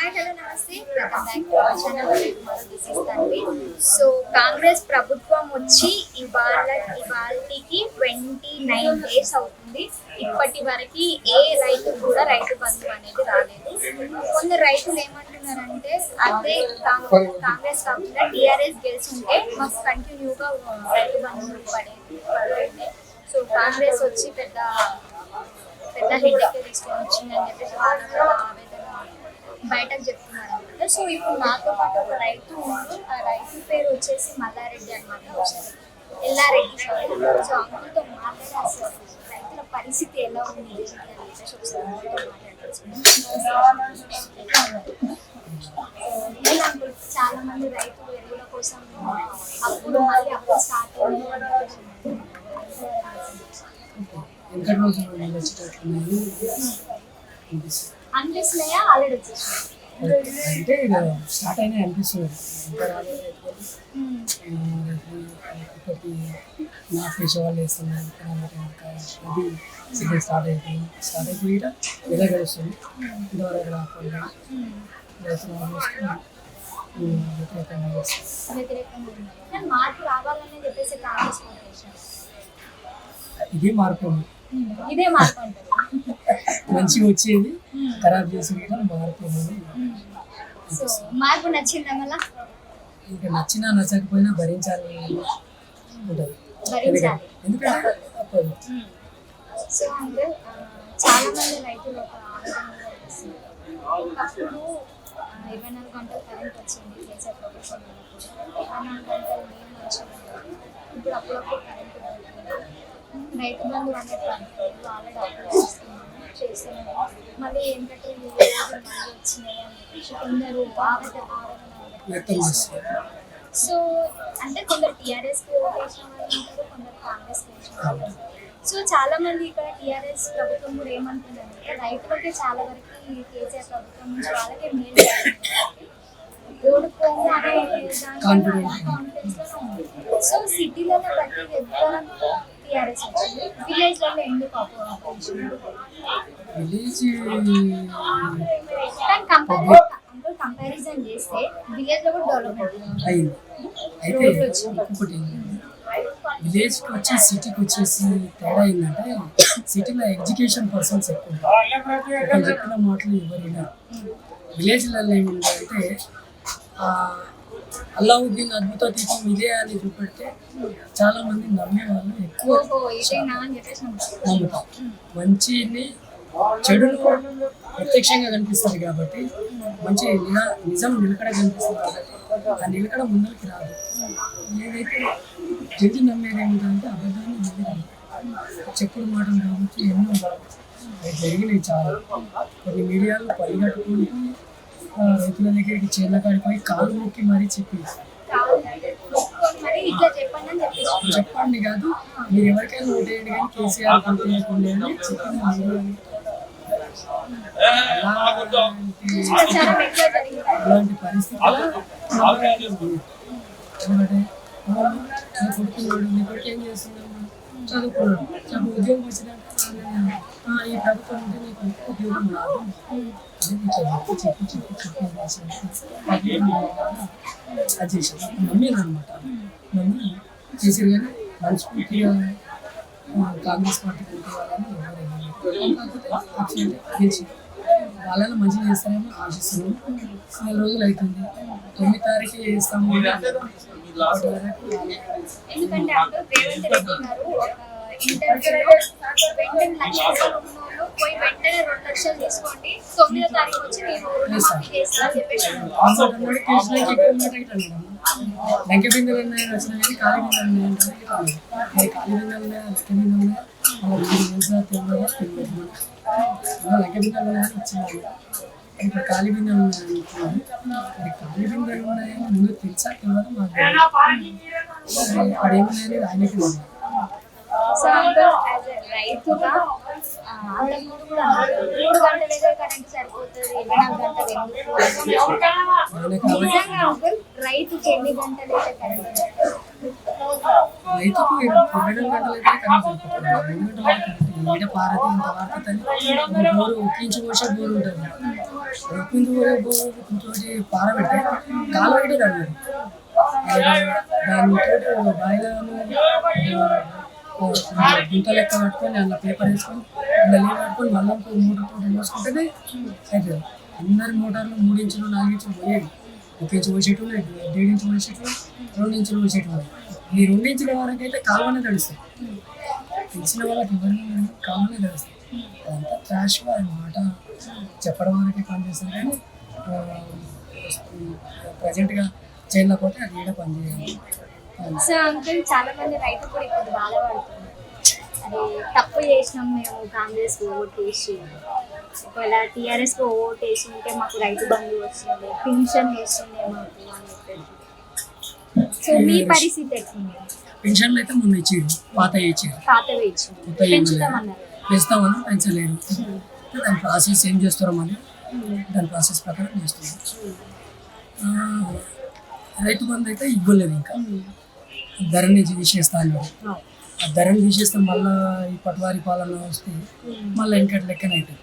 Hi hello నమస్తే. So Congress ప్రభుత్వం వచ్చి ఇవాళ ఇవాళకి ట్వంటీ నైన్ డేస్ అవుతుంది. ఇప్పటి వరకు ఏ రైతు కూడా రైతు బంధు అనేది రాలేదు. కొందరు రైతులు ఏమంటున్నారంటే అదే కాంగ్రెస్ కాంగ్రెస్ కాకుండా టీఆర్ఎస్ గెలిచింటే మాకు కంటిన్యూగా రైతు బంధు పడేది సో కాంగ్రెస్ వచ్చి పెద్ద పెద్ద హెడ్ తీసుకొని వచ్చిందని చెప్పేసి బయటకు చెప్తున్నారు అనమాట సో ఇప్పుడు మాతో పాటు ఒక రైతు ఉంటూ ఆ రైతు పేరు వచ్చేసి మల్లారెడ్డి అనమాట ఎల్లారెడ్డి సారీ సో అంకుల్తో మాట్లాడే అసలు రైతుల పరిస్థితి ఎలా ఉంది? నేను చాలా మంది రైతులు ఎరువుల కోసం అప్పుడు మళ్ళీ అప్పుడు స్టార్ట్ అయింది అని చెప్పేసి ఉన్నారు. వెంకట రోజులు నీళ్ళు వచ్చేటట్లున్నాయి అనిపిస్తుంది. అనిపిస్తున్నాయా? ఆల్రెడీ వచ్చేసి అంటే ఇలా స్టార్ట్ అయినాయి అనిపిస్తుంది. ఒకటి వాళ్ళు అది సిగ్నల్ స్టార్ట్ అయిపోయింది స్టార్ట్ అయిపోయి నెల గడుస్తుంది? ఇంతవరకు రాకుండా మార్పు ఇది. ఇదే మార్పు మంచిగా వచ్చేది. ఖరాబ్ చేసి మార్పు. సో మార్పు నచ్చిందా మళ్ళా? ఇంకా నచ్చినా నచ్చకపోయినా భరించాలి ఉంటుంది. ఎందుకంటే సో అంటే చాలా మంది రైతులు ఒక ఒకప్పుడు ఇరవై నాలుగు గంటలు కరెంట్ వచ్చింది కేసీఆర్ ప్రభుత్వం ఇరవై నాలుగు గంటలు నీళ్ళు ఉండేది. ఇప్పుడు అప్పుడప్పుడు కరెంట్ ఆల్రెడీ అప్లై చేస్తున్నాము చేస్తున్నాము మళ్ళీ ఏంటంటే ఈ రోజు మళ్ళీ వచ్చినాయి అని చెప్పేసి కొందరు సో అంటే కొందరు టీఆర్ఎస్ వాళ్ళు ఉంటారు కొందరు వేసిన వాళ్ళు. సో చాలా మంది ఇక్కడ టీఆర్ఎస్ ప్రభుత్వం కూడా ఏమంటుందంటే రైతులకే చాలా వరకు కేసీఆర్ ప్రభుత్వం నుంచి వాళ్ళకే మేలు. ఓడిపోము అనే. కాన్ఫిడెన్స్లో సో సిటీలలో బట్టి ఎక్కువ టీఆర్ఎస్ వచ్చింది. విలేజ్లలో ఎందుకు అపోజిషన్ విలేజ్ కానీ కంపారిజన్ కంపారిజన్ చేస్తే విలేజ్లో కూడా డెవలప్మెంట్ అయింది. అయితే ఇంకొకటి విలేజ్కి వచ్చి సిటీకి వచ్చేసి తేడా ఏంటంటే సిటీలో ఎడ్యుకేషన్ పర్సన్స్ ఎక్కువ చెప్పిన మాటలు ఎవరు వినరు విలేజ్లలో ఏముందంటే అల్లావుద్దీన్ అద్భుత దీపం ఇదే అని చూపెడితే చాలా మంది నమ్మే వాళ్ళు ఎక్కువ. నమ్ముతారు. మంచిని చెడును ప్రత్యక్షంగా కనిపిస్తుంది కాబట్టి మంచి నిజ నిలకడ కనిపిస్తుంది కాబట్టి ఆ నిలకడ ముందరికి రాదు. ఏదైతే జడ్జి నమ్మేది ఏమిటంటే అబద్ధాన్ని నమ్మేది చెప్పుడు మాటలు కాబట్టి ఎన్నో జరిగినాయి చాలా. కొన్ని మీడియాలు పరిగెట్టుకుంటూ ఆ, రైతుల దగ్గరికి చేళ్ళ కాడిపోయి కాలు మొక్కి మరీ చెప్పేసి. చెప్పండి కాదు మీరు ఎవరికైనా ఓటేయండి కానీ కేసీఆర్ ఓటేయకండి అని చెప్పిన అలాంటి నీ కొడుకున్నాడు నీ కొడుకు ఏం చేస్తున్నాడు? చదువుకున్నాడు. చదువు ఉద్యోగం వచ్చినాక ఈ ప్రభుత్వం ఉంటే నీ కొడుకు ఉద్యోగం రాదు చెప్పి చెప్పి చెప్పి చెప్పి అది చేశాను నమ్మిన అనమాట. నమ్మి చేసారు కానీ మనస్ఫూర్తిగా కాంగ్రెస్ పార్టీ. కాకపోతే గెలిచి వాళ్ళని మంచిగా చేస్తారని ఆశిస్తున్నాం. నెల రోజులు అవుతుంది తొమ్మిది తారీఖు చేస్తాము. ఎందుకంటే అప్పుడు రేవంత్ రెడ్డి గారు ఒక ఇంటర్వ్యూలో వెంటనే లక్ష రూపాయలు ఉన్నోళ్ళు పోయి వెంటనే రెండు లక్షలు తీసుకోండి తొమ్మిదో తారీఖు వచ్చి నేను రుణమాఫీ చేస్తా అని చెప్పేసి అన్నారు. లంక బిందెలు ఉన్నాయని వచ్చిన కానీ ఖాళీ బిందెలు ఉన్నాయని రాలేదు. మరి ఖాళీ బిందెలు ఉన్నాయా లంక బిందెలు ఉన్నాయా అలా మీరు తెలుసా తెలియదా తెలియదు అలా లంక బిందెలు ఉన్నాయని వచ్చినాయి ఇప్పుడు ఖాళీ బిందెలు ఉన్నాయని అనుకున్నాను. మరి ఖాళీ బిందెలు ఉన్నాయని ముందు తెలుసా తెలియదు మాకు తెలియదు. మరి అదేమున్నాయని ఆయనకి తెలియదు. సో అంకుల్ యాజ్ ఎ రైతుగా ఆ, అంతకుముందు కూడా అన్నారు, మూడు గంటలకే కరెంట్ సరిపోతుంది ఇరవై నాలుగు గంటలు నిజంగా అంకుల్ రైతుకి ఎన్ని గంటలు అయితే కరెంట్ రైతుకు ఇరవై నాలుగు గంటలు అయితే కరెంట్ సరిపోతుంది. ఇంత వాడుతుంది బోరు పోసే బోరు ఉంటుంది. పిండి తోటి కాలు పెట్టి దాన్ని దాని తోటి బాయిలను గుంట లెక్క పెట్టుకొని అందులో పేపర్ వేసుకొని అందులో పెట్టుకొని మళ్ళీ ఇంకో తోటి పోసుకుంటేనే అయిపోయింది. అందరి మోటార్లు మూడు ఇంచులు నాలుగు ఇంచులు పోయేవి. ఒక ఇంచు పోసేటు డేడు ఇంచు పోసేటు రెండు ఇంచులు పోసేటు ఈ రెండు ఇంచుల వరకు అయితే కాలువనే తడుస్తాయి తెలిసిన వాళ్ళకి ఎవరిని కావాలనే తెలుస్తుంది అదంతా ట్రాష్గా అనమాట చెప్పడం వరకే పనిచేస్తుంది కానీ ప్రజెంట్గా చైన్లో పోతే అది ఈడ పనిచేయాలి సో అంకుల్ చాలా మంది రైతులు కూడా ఇప్పుడు బాధపడుతున్నారు. అరే తప్పు చేసినాం మేము కాంగ్రెస్ ఓట్ వేసి ఒకవేళ టీఆర్ఎస్ ఓట్ వేసి ఉంటే మాకు రైతు బంధు వస్తుంది పెన్షన్ వస్తుంది మాకు అని చెప్పేసి సో మీ పరిస్థితి ఎట్లుంది? పెన్షన్లు అయితే ముందు ఇచ్చారు పాత ఇచ్చారు. పాతవి ఇచ్చింది కొత్త ఏం లేదు. పెంచుతామన్నారు. పెంచుతామని పెంచలేరు దాని ప్రాసెస్ ఏం చేస్తారో మళ్ళీ దాని ప్రాసెస్ ప్రకారం చేస్తున్నాం రైతు బంధు అయితే ఇవ్వలేదు ఇంకా. ధరని తీసేస్తా అన్నారు ఆ. ధరని తీసేస్తే మళ్ళీ ఈ పటవారి పాలన వస్తే మళ్ళీ ఇంకా లెక్కన అవుతుంది.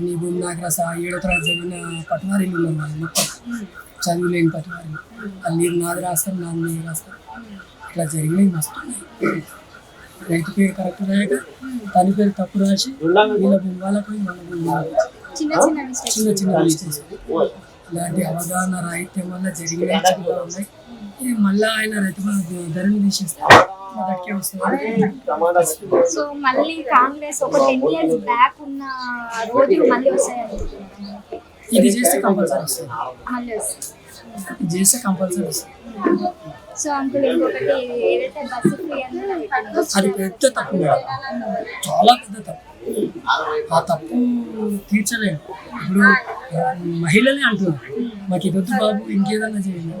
నీ భూమి నాకు రాసా ఏడో తరగతి చదివిన పటవారీలు ఉన్నాయి మొత్తం. చదువు లేని పటవారీలు వాళ్ళు నీరు నాది రాస్తారు నాది నీరు రాస్తారు ఇట్లా జరిగినాయి మస్తు ఉన్నాయి. రైతు పేరు కరెక్ట్ రాయక తన పేరు తప్పు రాసి వీళ్ళ భూమి వాళ్ళకు మన భూమి. చిన్న చిన్న మిస్టేక్స్ చిన్న చిన్న మిస్టేక్స్ ఇలాంటి అవగాహన రాహిత్యం వల్ల జరిగిన చాలా ఉన్నాయి. మళ్ళీ ఆయన ధరని తీసేస్తే సో మళ్ళీ కాంగ్రెస్ ఒక టెన్ ఇయర్స్ బ్యాక్ ఉన్న రోజులు మళ్ళీ వస్తాయి? అనుకుంటున్నాను ఇది చేస్తే కంపల్సరీ వస్తుంది. మళ్ళీ చేస్తే కంపల్సరీ వస్తుంది. సో అంకుల్ ఇంకొకటి ఏదైతే బస్సు ఫ్రీ అది పెద్ద తప్పు చాలా పెద్ద తప్పు. ఆ తప్పు తీర్చలేము ఇప్పుడు మహిళలే అంటున్నారు. మాకు ఇది వద్దు బాబు ఇంకేదన్నా చేయండి.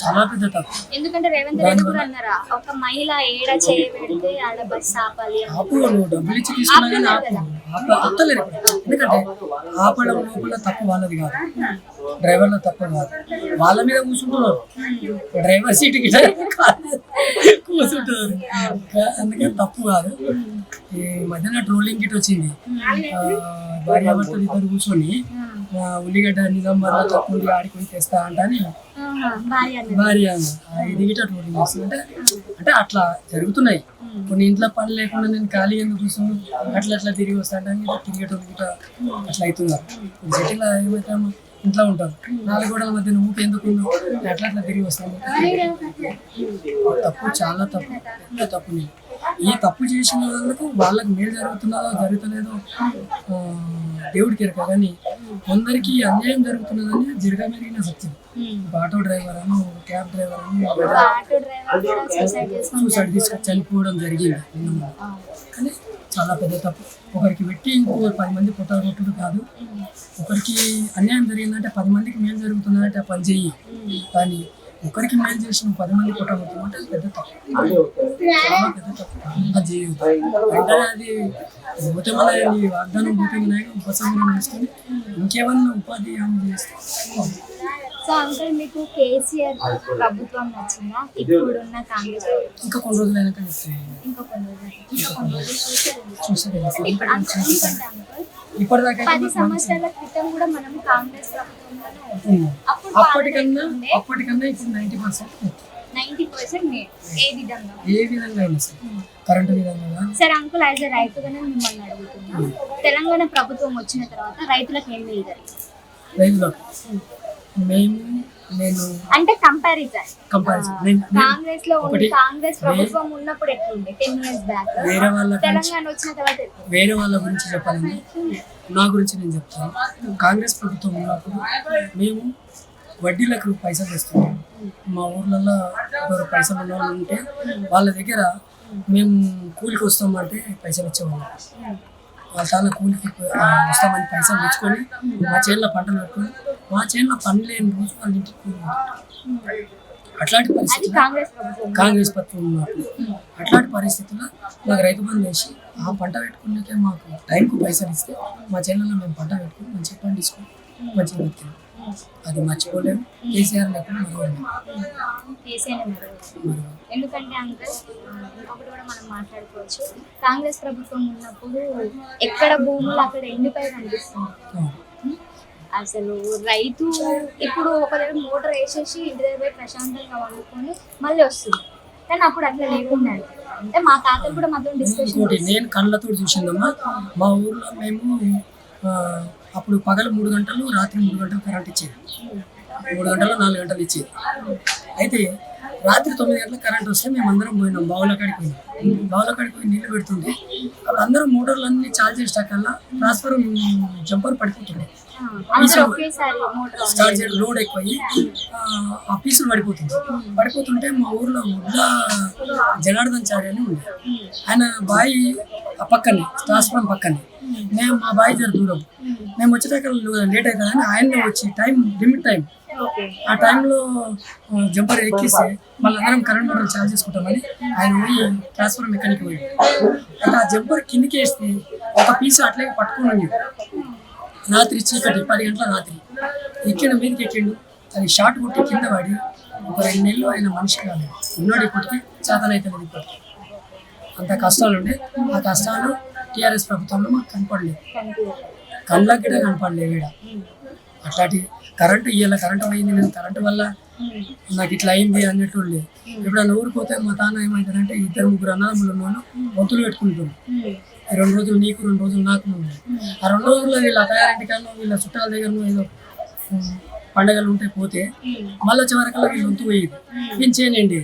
చాలా పెద్ద తప్పు. ఎందుకంటే రేవంత్ రెడ్డి కూడా అన్నారా ఒక మహిళ ఏడ చేయబెడితే ఆడ బస్ ఆపాలి అని. ఆపు నువ్వు డబ్బులు ఇచ్చి తీసుకున్నా కానీ ఆపు. ఎందుకంటే ఆపడం లోపల తప్పు వాళ్ళది కాదు. డ్రైవర్ల తప్పు కాదు. వాళ్ళ మీద కూర్చుంటున్నారు. డ్రైవర్ సీట్కి కూర్చుంటున్నారు. అందుకని తప్పు కాదు. ఈ మధ్యన ట్రోలింగ్ గిట్ వచ్చింది. భార్యాభర్తలు ఇద్దరు కూర్చొని ఉల్లిగడ్డ నిజామాబాద్ తప్పు ఉంది ఆడికి పోయి తెస్తా అంటని ఆహా, భార్య ఇది గిట్ట అంటే అంటే అట్లా జరుగుతున్నాయి. కొన్ని ఇంట్లో పని లేకుండా నేను ఖాళీ ఎందుకు కూర్చున్నాను? అట్లా అట్లా తిరిగి వస్తాను తిరిగేటోళ్ళు గిట్ట అట్లా అవుతున్నారు సిటీలో ఏమైతే ఇంట్లో ఉంటారు. నాలుగు గోడల మధ్య నువ్వు ఎందుకు అట్లా అట్లా తిరిగి వస్తాను తప్పు చాలా తప్పు. తప్పు నేను. ఈ తప్పు చేసిన వాళ్ళకు వాళ్ళకి మేలు జరుగుతున్నదో జరుగుతలేదో దేవుడికి ఎరక కానీ కొందరికి అన్యాయం జరుగుతున్నదని జరగమెరిగిన సత్యం. ఆటో డ్రైవర్ అను క్యాబ్ డ్రైవర్ అను సూసైడ్ తీసుకొని చనిపోవడం జరిగింది. కానీ చాలా పెద్ద తప్పు. ఒకరికి పెట్టి ఇంకో పది మంది పుట్టాలు కొట్టుడు కాదు ఒకరికి అన్యాయం జరిగిందంటే పది మందికి మేలు జరుగుతుందంటే ఆ పని చెయ్యి. కానీ ఒకరికి మేలు చేసిన పది మంది కొట్టడం అంటే పెద్ద తప్పు. చాలా పెద్ద తప్పు. అది చేయొద్దు. వెంటనే అది పోతే మన ఈ వాగ్దానం పోతే ఉపశమనం చేసుకొని ఇంకేమన్నా ఉపాధి హామీ చేస్తే సో అంకుల్ మీకు కేసీఆర్ ప్రభుత్వం నచ్చిందా? ఇప్పుడున్న కాంగ్రెస్ ప్రభుత్వం? ఇంకా కొన్ని రోజులు చెప్తే ఇంకా కొన్ని రోజులు చూసారు ఇప్పటిదాకా పది సంవత్సరాల క్రితం కూడా మనం కాంగ్రెస్. అప్పుడు అప్పటికన్నా అప్పటికన్నా ఇప్పుడు నైంటీ పర్సెంట్ నైన్టీ పర్సెంట్ ఏ విధంగా? ఏ విధంగా అయినా సరే. కరెంటు విధంగా సరే. అంకుల్ యాజ్ ఎ రైతుగానే మిమ్మల్ని అడుగుతున్నా తెలంగాణ ప్రభుత్వం వచ్చిన తర్వాత రైతులకు ఏం జరిగింది? రైతులకు మేము నేను అంటే కంపారిజన్ కాంగ్రెస్లో ఒకటి కాంగ్రెస్ ప్రభుత్వం ఉన్నప్పుడు ఎట్లుండే? టెన్ ఇయర్స్ బ్యాక్ వేరే వాళ్ళ తెలంగాణ వచ్చిన తర్వాత? వేరే వాళ్ళ గురించి చెప్పాలని నా గురించి నేను చెప్తాను. కాంగ్రెస్ ప్రభుత్వం ఉన్నప్పుడు మేము వడ్డీలకు పైసలు ఇస్తున్నాం మా ఊర్లలో ఎవరు పైసలు ఉన్న వాళ్ళు ఉంటే వాళ్ళ దగ్గర మేము కూలికి వస్తామంటే పైసలు ఇచ్చేవాళ్ళం. వాళ్ళ చాలా కూలికి వస్తామని పైసలు తెచ్చుకొని మా చేనులో పంటలు పెట్టుకొని మా చేనులో పని లేని రోజు వాళ్ళ ఇంటికి. అట్లాంటి పరిస్థితి కాంగ్రెస్ ప్రభుత్వం. ఉన్నప్పుడు అట్లాంటి పరిస్థితుల్లో మాకు రైతు బంధు వేసి ఆ పంట పెట్టుకున్నాకే మాకు టైంకు పైసలు ఇస్తే మా చేనులో మేము పంట పెట్టుకుని మంచిగా పండించుకొని మంచిగా బతికాం అది మర్చిపోలేము కేసీఆర్ లేకుండా ఎందుకంటే అంకల్ ఇంకొకటి కూడా మనం మాట్లాడుకోవచ్చు. కాంగ్రెస్ ప్రభుత్వం ఉన్నప్పుడు ఎక్కడ భూములు అక్కడ ఎండిపోయి కనిపిస్తుంది. అసలు రైతు ఇప్పుడు ఒక దగ్గర మోటార్ వేసేసి ఇంటి దగ్గర ప్రశాంతంగా వండుకొని మళ్ళీ వస్తుంది. కానీ అప్పుడు అట్లా లేకుండా అంటే మా తాతలు కూడా మాతో డిస్కషన్ నేను కళ్ళతో చూసిందమ్మా మా ఊర్లో మేము అప్పుడు పగలు మూడు గంటలు రాత్రి మూడు గంటలు కరెంట్ ఇచ్చేది. మూడు గంటలు నాలుగు గంటలు ఇచ్చేది. అయితే రాత్రి తొమ్మిది గంటలకు కరెంట్ వస్తే మేము అందరం పోయినాం బావుల కాడికి పోయినాం. బావుల కాడికి పోయి నీళ్ళు పెడుతుంటే అప్పుడు అందరం మోటార్లు అన్ని చార్జ్ చేసేటకల్లా ట్రాన్స్ఫర్ జంపర్ పడిపోతుండే. స్టార్ట్ చేయడం లోడ్ ఎక్కువయ్యి ఆ, పీసులు పడిపోతుంది. పడిపోతుంటే మా ఊర్లో ముద్ద జనార్దన్ చారి అని ఉంది ఆయన బాయి ఆ పక్కనే ట్రాన్స్ఫార్మ్ పక్కనే. మేము మా బాయి జర దూరం. మేము వచ్చేదాకా లేట్ అవుతుందని ఆయన్నే వచ్చి టైం లిమిట్ టైం ఆ టైంలో జంపర్ ఎక్కిస్తే మళ్ళీ అందరం కరెంట్ మోటార్ ఛార్జ్ చేసుకుంటామని ఆయన పోయి ట్రాన్స్ఫర్ మెకానిక్ పోయి అయితే ఆ జంపర్ కిందికి వేస్తే ఒక పీస్ అట్లే పట్టుకుని రాత్రి చీకటి పది గంటల రాత్రి. ఎక్కిండు మీదకి ఎక్కిండు. అది షార్ట్ కొట్టి కింద పడి ఒక రెండు నెలలు ఆయన మనిషి కాదు ఉన్నాడు ఇప్పటికి చేతనైతే లేదు ఇప్పటికి. అంత కష్టాలు ఉండే ఆ కష్టాలు టీఆర్ఎస్ ప్రభుత్వంలో మాకు కనపడలేదు. కళ్ళకి కూడా కనపడలేదు ఈడ. అట్లాంటి కరెంటు ఇవాళ కరెంటు అయింది నేను కరెంటు వల్ల నాకు ఇట్లా అయింది అన్నట్టు లేదు ఎప్పుడన్నా ఊరిపోతే మా తాన ఏమైందంటే ఇద్దరు ముగ్గురు అన్నదమ్ములు ఉన్నాను వంతులు పెట్టుకుంటాను ఈ రెండు రోజులు నీకు రెండు రోజులు నాకు ఆ రెండు రోజుల్లో వీళ్ళ అత్తగారింటికల్లో వీళ్ళ చుట్టాల దగ్గర ఏదో పండగలు ఉంటే పోతే మళ్ళీ చివరికల్లా వీళ్ళు వంతు పోయేది. నేను చేయనండి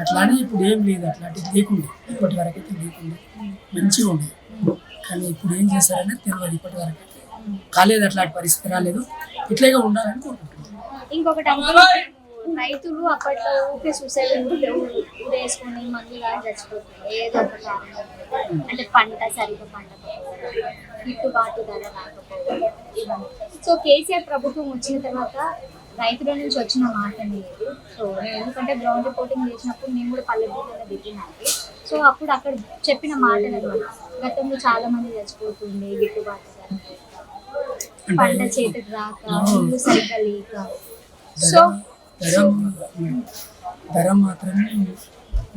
అట్లా అని ఇప్పుడు ఏం లేదు అట్లాంటిది లేకుండే. ఇప్పటి వరకు అయితే లేకుండే. మంచిగా ఉండేది కానీ ఇప్పుడు ఏం చేశారనే తెలియదు ఇప్పటి వరకు. కాలేదు అట్లాంటి పరిస్థితి రాలేదు. ఇట్లాగే ఉండాలని కోరుకుంటున్నాను ఇంకొకటి అంటే రైతులు అప్పట్లో ఊకే సూసైడ్ వేసుకొని మందులు కానీ చచ్చిపోతున్నారు. ఏదో ఒక కారణం. అంటే పంట సరిగ్గా పండకపోవడం గిట్టుబాటు ధర రాకపోవడం. ఇవన్నీ సో కేసీఆర్ ప్రభుత్వం వచ్చిన తర్వాత రైతుల నుంచి వచ్చిన మాట లేదు. సో నేను ఎందుకంటే గ్రౌండ్ రిపోర్టింగ్ చేసినప్పుడు నేను కూడా పల్లెటూరులో దిగినాను సో అప్పుడు అక్కడ చెప్పిన మాటలు అనమాట గతంలో చాలా మంది చచ్చిపోతుండే గిట్టుబాటు పంట చేతికి రాక ఇల్లు సరిగ్గా లేక. సో ధర మాత్రమే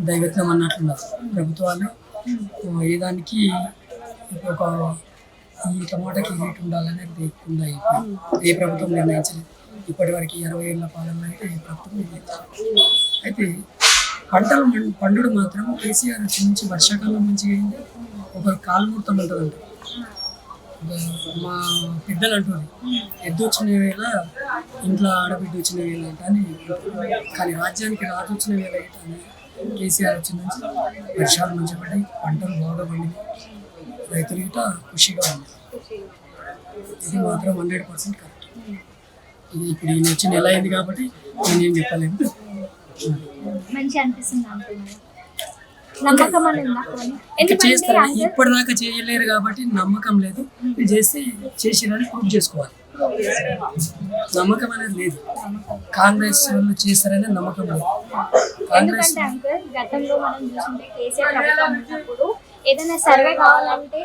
దైవత్వం అన్నట్లున్నారు. ప్రభుత్వాలు ఆ, ఏ దానికి ఒక ఈ టమాటాకి రేట్ ఉండాలనేది లేకుండా. ఏ ప్రభుత్వం నిర్ణయించలేదు. ఇప్పటి వరకు ఇరవై ఏళ్ళ పాలనలో అయితే ఏ ప్రభుత్వం నిర్ణయించలేదు. అయితే పంటలు పండుడు మాత్రం కేసీఆర్ వచ్చి నుంచి వర్షాకాలం మంచిగా అయింది. ఒకరు కాలుముహూర్తం ఉంటుందంట. మా పెద్దలు అంటుంది ఎద్దు వచ్చిన వేళ ఇంట్లో ఆడబిడ్డ వచ్చిన వేళ అని కానీ రాజ్యానికి రాజు వచ్చిన వేళ అని కేసీఆర్ వచ్చిన నుంచి వర్షాలు మంచి పడ్డాయి పంటలు బాగా పండింది రైతులు గిట ఖుషిగా ఉంది ఇది మాత్రం హండ్రెడ్ పర్సెంట్ కరెక్ట్. ఇది ఇప్పుడు ఈయన వచ్చి నెల అయింది కాబట్టి నేనేం చెప్పలేను. మంచి అనిపిస్తుంది నమ్మకం చేస్తారు? ఇప్పటిదాకా చేయలేరు కాబట్టి నమ్మకం లేదు. చేస్తే చేసిరని ప్రూవ్ చేసుకోవాలి. నమ్మకం అనేది లేదు. కాంగ్రెస్ వాళ్ళు చేస్తారనే నమ్మకం లేదు. కాంగ్రెస్ ఎందుకంటే అంకుల్ గతంలో మనం చూసుకుంటే కేసీఆర్ ప్రభుత్వం ఉన్నప్పుడు ఏదైనా సర్వే కావాలంటే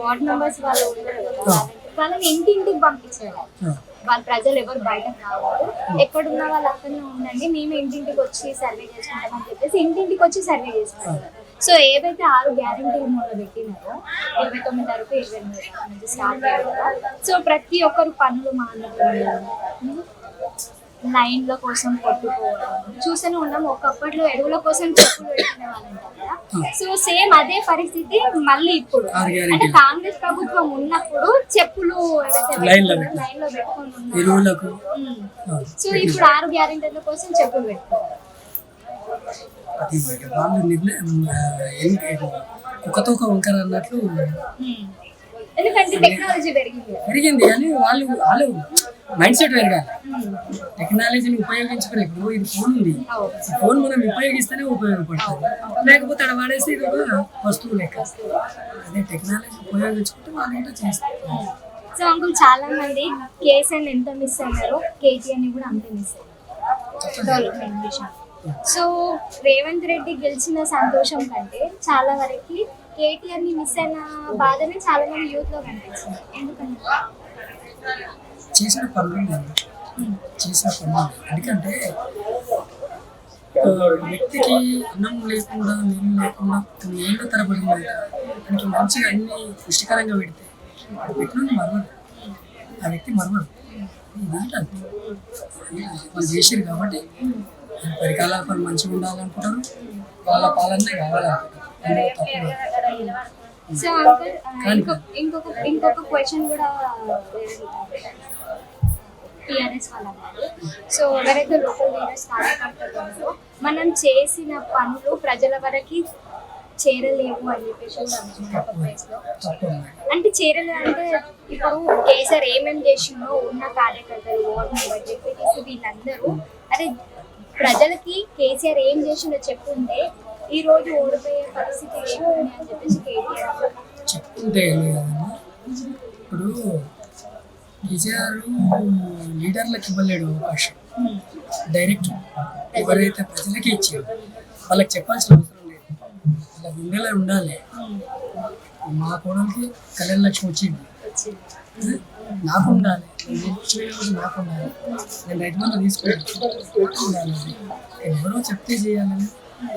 వార్డ్ మెంబర్స్ వాళ్ళు కదా, వాళ్ళని ఇంటింటికి పంపించారు వాళ్ళ ప్రజలు ఎవరు బయటకు రావాలి ఎక్కడున్న వాళ్ళు అక్కడనే ఉండండి. మేము ఇంటింటికి వచ్చి సర్వే చేసుకుంటామని చెప్పేసి ఇంటింటికి వచ్చి సర్వే చేసుకుంటారు సో ఏవైతే ఆరు గ్యారంటీ మొదలు పెట్టినారో ఇరవై తొమ్మిది వరకు ఇరవై నుంచి స్టార్ట్ అయ్యారు సో ప్రతి ఒక్కరు పనులు మానవ లైన్ల కోసం కొట్టుకోవడం చూస్తూనే ఉన్నాం ఒకప్పట్లో ఎరువుల కోసం కదా. సో సేమ్ అదే పరిస్థితి మళ్ళీ ఇప్పుడు. అంటే కాంగ్రెస్ ప్రభుత్వం ఉన్నప్పుడు చెప్పులు లైన్లో పెట్టుకొని సో ఇప్పుడు ఆరు గ్యారెంటీల కోసం చెప్పులు పెట్టుకున్నారు. అది వాళ్ళు వంకర అన్నట్లు. ఎందుకంటే టెక్నాలజీ పెరిగింది కానీ వాళ్ళు వాళ్ళు మైండ్ సెట్ పెరగాలి. టెక్నాలజీని ఉపయోగించుకునే ఇప్పుడు ఇది ఫోన్ ఉంది. ఫోన్ మనం ఉపయోగిస్తేనే ఉపయోగపడుతుంది. లేకపోతే అక్కడ వాడేసి ఇది ఒక వస్తువు లెక్క. అదే టెక్నాలజీ ఉపయోగించుకుంటే వాళ్ళు ఏంటో చేస్తారు. సో అంకుల్ చాలా మంది కేసీఆర్ ఎంత మిస్ అయ్యారో కేటీఆర్ని కూడా అంతే మిస్ అయ్యారు. డెవలప్మెంట్ విషయం. సో రేవంత్ రెడ్డి గెలిచిన సంతోషం కంటే చాలా వరకు కేటీఆర్ని మిస్ అయిన బాధనే చాలా మంది యూత్లో కనిపించింది. ఎందుకంటే చేసిన పనులు చేసిన పని ఎందుకంటే వ్యక్తికి అన్నం లేకుండా నీళ్ళు లేకుండా కొన్ని ఏళ్ళ తరబడి దానికి మంచిగా అన్ని పుష్టికరంగా పెడితే ఎట్లుంది మరవడు ఆ వ్యక్తి మరవడు ఇది వాళ్ళు చేశారు కాబట్టి పరికాల మంచిగా ఉండాలనుకుంటారు. వాళ్ళ పాలనే కావాలనుకుంటారు సో అంకుల్ uh, ఇంకొక ఇంకొక ఇంకొక క్వశ్చన్ కూడా టిఆర్ఎస్ వాళ్ళు సో ఎవరైతే లోకల్ లీడర్స్ కార్యకర్తలు మనం చేసిన పనులు ప్రజల వరకు చేరలేవు అని చెప్పేసి అంటే చేరలే అంటే ఇప్పుడు కేసీఆర్ ఏమేమి చేసిందో ఉన్న కార్యకర్తలు వార్డు వీళ్ళందరూ అదే ప్రజలకి కేసీఆర్ ఏం చేసిండో చెప్పుంటే ఈ రోజు ఓడిపోయే పరిస్థితి అని చెప్పేసి కేటీఆర్ ఇప్పుడు కేసీఆర్ లీడర్లకు ఇవ్వలేడు అవకాశం. డైరెక్ట్ ఎవరైతే ప్రజలకి ఇచ్చారు వాళ్ళకి చెప్పాల్సిన అవసరం లేదు. వాళ్ళ గుండెలో ఉండాలి. మా కోడలికి కళ్యాణ లక్ష్మి వచ్చింది. నాకు ఉండాలి. నేను నాకు ఉండాలి. నేను రైతు మంది తీసుకోవాలి ఉండాలి. ఎవరో చెప్తే చేయాలని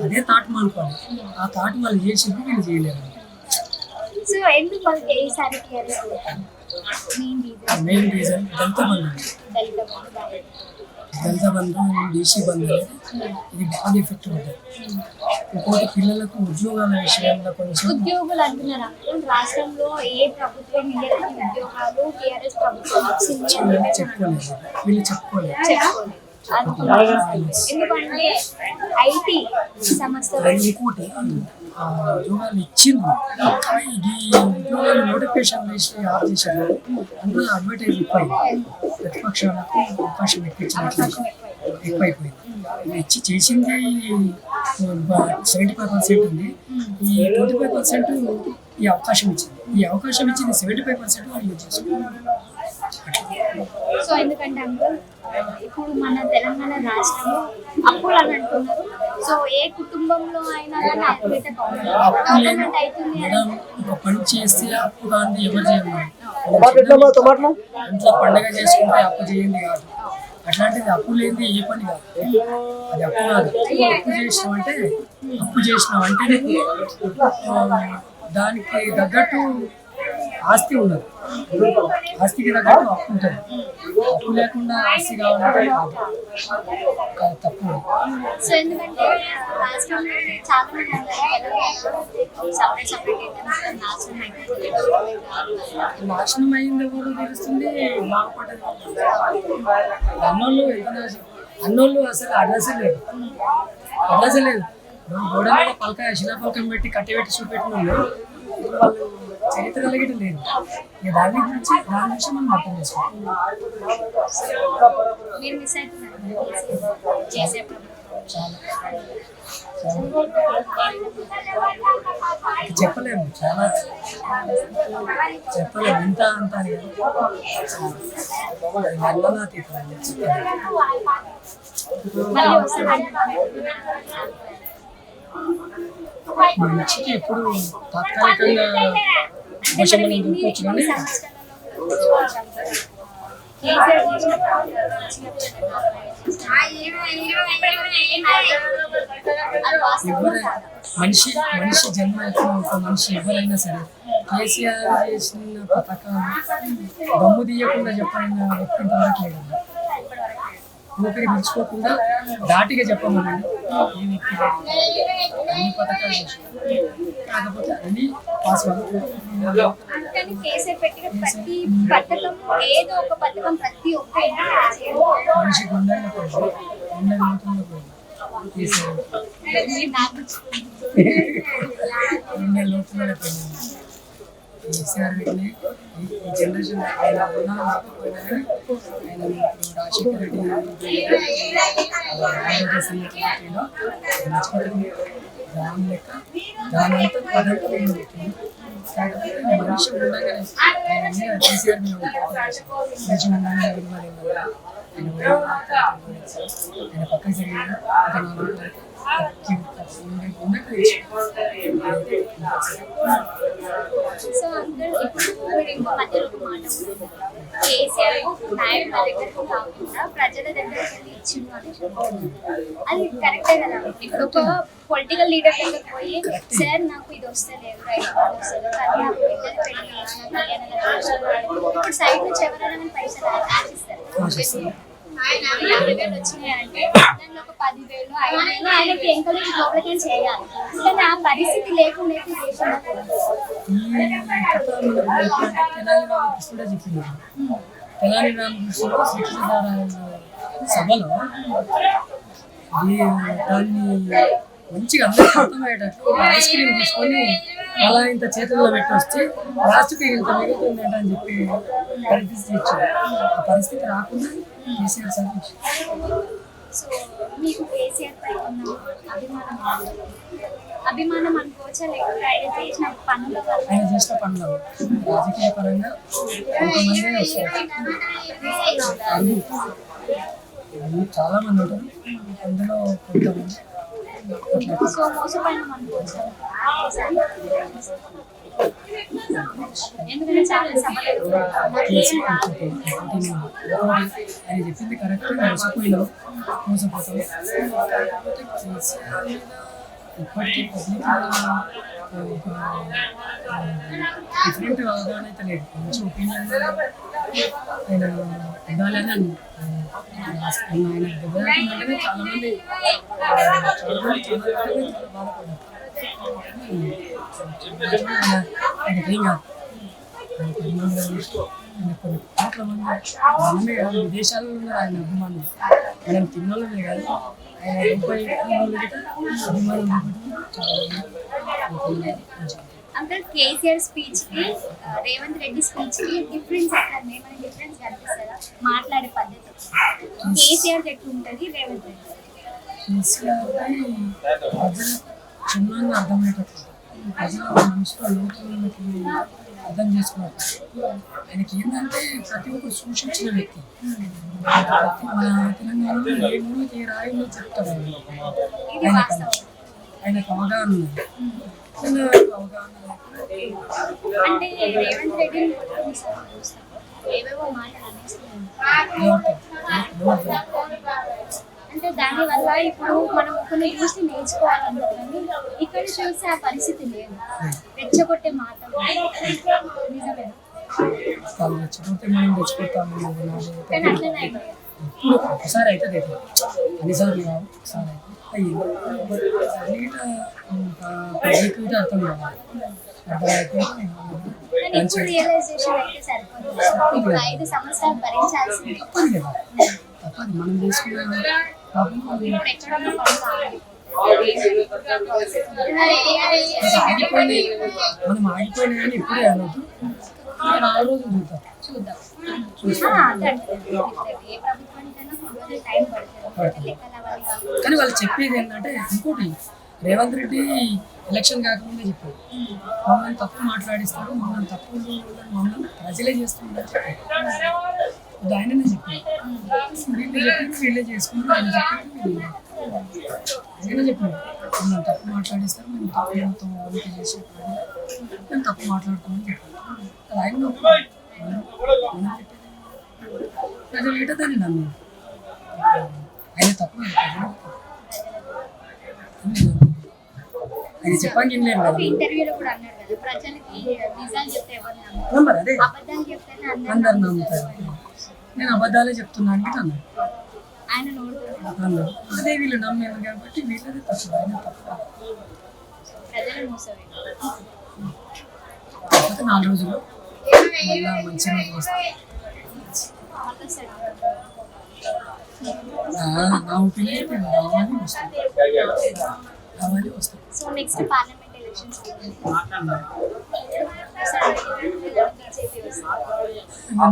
అదే థాట్ అనుకోవాలి ఆ. థాట్ వాళ్ళు చేసింది వీళ్ళు చేయలేరు సో ఎందుకు వాళ్ళకి ఈసారి TRS main reason Dalit Bandhu. Dalit Bandhu. BC Bandhu ఇది బాగా ఎఫెక్ట్ ఉంటుంది. ఇంకోటి పిల్లలకు ఉద్యోగాల విషయంలో కొంచెం ఉద్యోగులు అంటున్నారు? రాష్ట్రంలో ఏ ప్రభుత్వం ఉద్యోగాలు టీఆర్ఎస్ ప్రభుత్వం చెప్పుకోలేదు వీళ్ళు చెప్పుకోలేదు. ఎందుకంటే ఐటీ సంస్థలు ఇంకోటి ఉద్యోగాలు ఇచ్చింది. ఇది ఉద్యోగాలు నోటిఫికేషన్ వేసి ఆఫ్ చేశారు. అందులో అడ్వర్టైజ్ ఎక్కువైంది. ప్రతిపక్షాలకు అవకాశం ఎక్కువైపోయింది. ఇచ్చి చేసింది సెవెంటీ ఫైవ్ పర్సెంట్ ఉంది. ఈ ట్వంటీ ఫైవ్ పర్సెంట్ ఈ అవకాశం ఇచ్చింది. ఈ అవకాశం ఇచ్చింది సెవెంటీ ఫైవ్ పర్సెంట్ వాళ్ళు యూజ్ చేసుకున్నారు సో ఎందుకంటే అంకుల్ ఇప్పుడు మన తెలంగాణ రాష్ట్రము అప్పులు అని అంటున్నారు. సో ఏ కుటుంబంలో అయినా కానీ అప్పులైతే గవర్నమెంట్ అవుతుంది ఒక పని చేస్తే అప్పు ఎవరు ఇంట్లో పండగ చేసుకుంటే అప్పు చేయండి కాదు. అట్లాంటిది అప్పు లేనిది ఏ పని కాదు. అది అప్పు కాదు. అప్పు చేసినామంటే అప్పు చేసినామంటే ఆ, దానికి తగ్గట్టు ఆస్తి ఉండదు. ఆస్తికి తగ్గట్టు అప్పు ఉంటుంది. అప్పు లేకుండా ఆస్తి కావాలంటే కాదు. తప్పు సో ఎందుకంటే రాష్ట్రంలో చాలా మంది అన్నారు తెలంగాణ సపరేట్ సపరేట్ అయితే నాశనం అయింది ఎవరు తెలుస్తుంది బాగుపడ్డది అన్నోళ్ళు ఎంత నాశనం అన్నోళ్ళు అసలు అడ్రస్ లేదు. అడ్రస్ లేదు. గోడ మీద పలక శిలాపలకం పెట్టి కట్టి పెట్టి చూపెట్టిన వాళ్ళు చరిత్ర కలిగిట లేదు ఇక దాని గురించి దాని నుంచి మనం అర్థం చేసుకోవాలి. చాలా చెప్పలేము. చాలా చెప్పలేము. ఇంత అంత వర్ణనాతీతం మనిషికి ఎప్పుడు తాత్కాలికంగా ఉపశమనం దొరకవచ్చు మనిషి మనిషి జన్మ ఒక మనిషి ఎవరైనా సరే. కేసీఆర్ చేసిన పథకాలు దమ్ము తీయకుండా చెప్పడం వ్యక్తి ఇంతవరకు లేదండి ఊపిరి విడుచుకోకుండా ధాటిగా చెప్పమనండి. అన్ని పథకాలు కాకపోతే అన్ని పాస్ అవ్వలేదు. అందుకని కేసీఆర్ పెట్టిన ప్రతి పథకం ఏదో ఒక పథకం ప్రతి ఒక్క ఇంటికి మనిషి గుండెల్లో పోయింది. గుండె లోతుల్లో పోయింది. కేసీఆర్ చేయాలి. వీటిని ఈ జనరేషన్ ఆయన ఉన్నా లేకపోయినా కానీ ఆయన ఇప్పుడు రాజశేఖర రెడ్డి ఆరోగ్యశ్రీ పెట్టిండో దాని లెక్క దాని అంతా పదంతా నేను పెట్టింది కాకపోతే మనిషి ఉండగానే ఆయన మీద కేసీఆర్ మీద ఉండగానే ఆయన పక్కన జరిగిన ఒక నాలుగు సో అందరూ ఇప్పుడు మీరు ఇంకో మధ్యలో ఒక మాట ఉంటుంది. కేసీఆర్ నాయకుల దగ్గరకు కాకుండా ప్రజల దగ్గరికి ఇచ్చిండు అని చెప్తున్నారు. అది కరెక్టే కదా ఇప్పుడు ఒక పొలిటికల్ లీడర్ దగ్గర పోయి సార్ నాకు ఇది వస్తలేదు రైట్ కార్డ్ వస్తలేదు కానీ నాకు బిడ్డలు పెళ్ళి కళ్యాణ ఇప్పుడు సైడ్ నుంచి ఎవరైనా పైసలు ఆశిస్తారు ఆశిస్తారు. యాభై వేలు వచ్చినాయంటే దాంట్లో ఒక పదివేలు ఐదు వేలు ఆయనకి ఎంకరేజ్ లోపలికి చేయాలి? కానీ ఆ పరిస్థితి లేకుండా అయితే చేసిన ఈ కథ మనకు ఎప్పుడంటే తెనాలి రామకృష్ణుడే చెప్పింది తెనాలి రామకృష్ణుడు శిక్షధారాయణ సభలో ఈ దాన్ని మంచిగా అందరికి అర్థమయ్యేటట్లు ఐస్ క్రీమ్ తీసుకొని అలా ఇంత చేతుల్లో పెట్టి వస్తే లాస్ట్కి ఇంత మిగులుతుంది అని చెప్పి పరిస్థితి ఇచ్చారు ఆ పరిస్థితి రాకుండా కేసీఆర్ సాధించారు సో మీకు కేసీఆర్ పై ఉన్న అభిమానం అభిమానం అనుకోవచ్చా? లేకపోతే ఆయన చేసిన పనుల వల్ల? ఆయన చేసిన పనులు రాజకీయ పరంగా కొంతమంది వస్తారు. చాలా మంది ఉంటారు అందులో కొంతమంది సో మోసపోయినాం ఎందుకంటే చాలా సభలు ఆయన చెప్పింది కరెక్ట్ మోసపోయినాం మోసపోతాం. ఇప్పటికీ పబ్లిక్ డిఫరెంట్ అవగాహన అయితే లేదు. మంచి ఒపీనియన్ ఆయన ఉండాలని ఆయన కొన్ని కోట్ల మంది మనమే కాదు విదేశాల్లో ఉన్నారు ఆయన అభిమానులు. మనం తిన్నోళ్ళమే కాదు ఆయన ముప్పై అభిమానులు చాలా మంది అంకల్ కేసీఆర్ స్పీచ్కి రేవంత్ రెడ్డి స్పీచ్కి డిఫరెన్స్ ఎక్కడ ఏమైనా డిఫరెన్స్ కనిపిస్తుందా? మాట్లాడే పద్ధతి. కేసీఆర్ ఎట్లుంటది రేవంత్ రెడ్డి? కేసీఆర్పై ప్రజలు క్షుణ్ణంగా అర్థమయ్యేటట్లు ప్రజల మనసులో లోతున్నట్లు అర్థం చేసుకున్నట్టు ఆయనకి ఏంటంటే ప్రతి ఒక్కరు సూచించిన వ్యక్తి. మన తెలంగాణలో ఏ మూడు ఏ రాయిలో ఉంది. ఆయనకు అవగాహన అంటే రేవంత్ రెడ్డి ఏవేవో మాటలు అనేస్తున్నాను ఎవరితో? ఎవరితో? అంటే దాని వల్ల ఇప్పుడు మనం కొన్ని చూసి నేర్చుకోవాలనుకుంటుంది ఇక్కడ చూస్తే ఆ పరిస్థితి లేదు రెచ్చగొట్టే మాటలు నిజమే వాళ్ళు మనం. కానీ అట్లనే ఒకసారి అయితే అన్నిసార్లు కావు ఒకసారి అయితే అయ్యింది పబ్లిక్ అర్థం కావాలి అర్థమైతే కానీ ఇప్పుడు రియలైజేషన్ అయితే సరిపోతుంది. ఇప్పుడు ఐదు సంవత్సరాలు భరించాల్సింది. తప్పదు కదా. తప్పదు. మనం అది ఆగిపోయింది. మనం ఆగిపోయినా కానీ ఇప్పుడే అనొద్దు నేను ఆ రోజు చూద్దాం. చూద్దాం. అదే కానీ వాళ్ళు చెప్పేది ఏంటంటే ఇంకోటి రేవంత్ రెడ్డి ఎలక్షన్ కాకముందే చెప్పాడు మమ్మల్ని తప్పు మాట్లాడిస్తాడు మమ్మల్ని తప్పు మమ్మల్ని ప్రజలే చేస్తుంటారు ఇప్పుడు ఆయననే చెప్పాడు వీళ్ళే చెప్పారు వీళ్ళే చేసుకుంటారు ఆయన చెప్పాడు ఆయననే చెప్పాడు మమ్మల్ని తప్పు మాట్లాడిస్తారు మేము తప్పు మొత్తం వాళ్ళకి చేసి మేము తప్పు మాట్లాడుతామని చెప్పాడు అది ఆయన ప్రజలు ఏంటో దాన్ని ఏం లేదు. ఇంటర్వ్యూలో కూడా అన్నారు కదా ప్రజలకి నిజాలు చెప్తే ఎవరు నమ్మరు నమ్మరు అదే? అబద్ధాలు చెప్తేనే అందరూ అందరు నమ్ముతారు. నమ్ముతారు నేను అబద్ధాలే చెప్తున్నా అంటే ఆయన అదే వీళ్ళు నమ్మారు కాబట్టి వీళ్ళది తప్పు ఆయన తప్పు. ప్రజలు మోసమే కాకపోతే నాలుగు రోజులు మళ్ళా మంచి రోజులు వస్తాయి. మళ్ళీ సరే. నా- ఒపీనియన్ రావాలి వస్తాయి రావాలి వస్తాయి so next parliament elections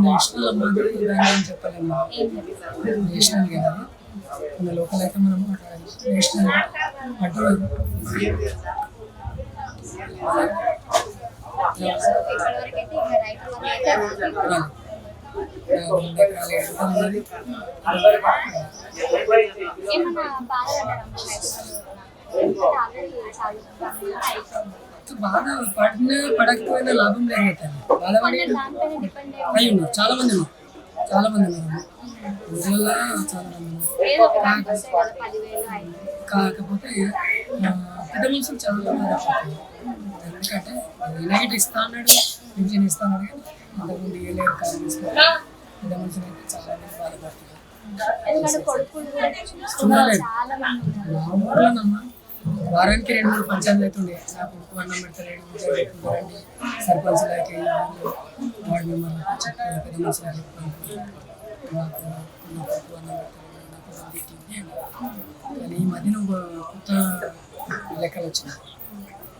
national దాన్ని ఏం చెప్పలేము. నేషనల్ కదా. మన లోకల్ అయితే మనం మాట్లాడాలి నేషనల్ అటు సో ఇప్పటివరకు అయితే రైతు బాధ పడినా పడకపోయినా లాభం లేదు బాధపడి అయి ఉన్నారు చాలా మంది ఉన్నారు చాలా మంది ఉన్నారు చాలా మంది కాకపోతే పెద్ద మనుషులు చాలా బాధపడతారు ఎందుకంటే నైట్ ఇస్తా అన్నాడు పెన్షన్ ఇస్తా అన్నాడు అంతకుముందు పెద్ద మనుషులు అయితే చాలా బాధపడుతున్నారు వారానికి రెండు మూడు పంచాయతీలు అవుతుండే నాకు ఉప్పు అన్నం పెడతారు రండి సర్పంచ్ లాకి వార్డు మెంబర్లకు చెప్తాను పెద్ద మనుషులు చెప్తాను నాకు అన్నం నాకు కానీ ఈ మధ్యన కొత్త లెక్కలు వచ్చినాయి.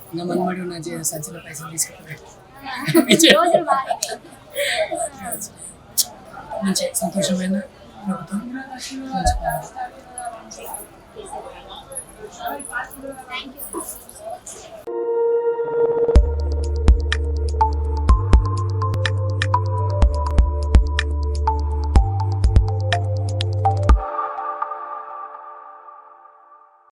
నా ఉన్న సంచిలో పైసలు తీసుకుపోయాడు. రోజులు బాగా మంచి సంతోషమైన ప్రభుత్వం మంచి పాలన. Thank you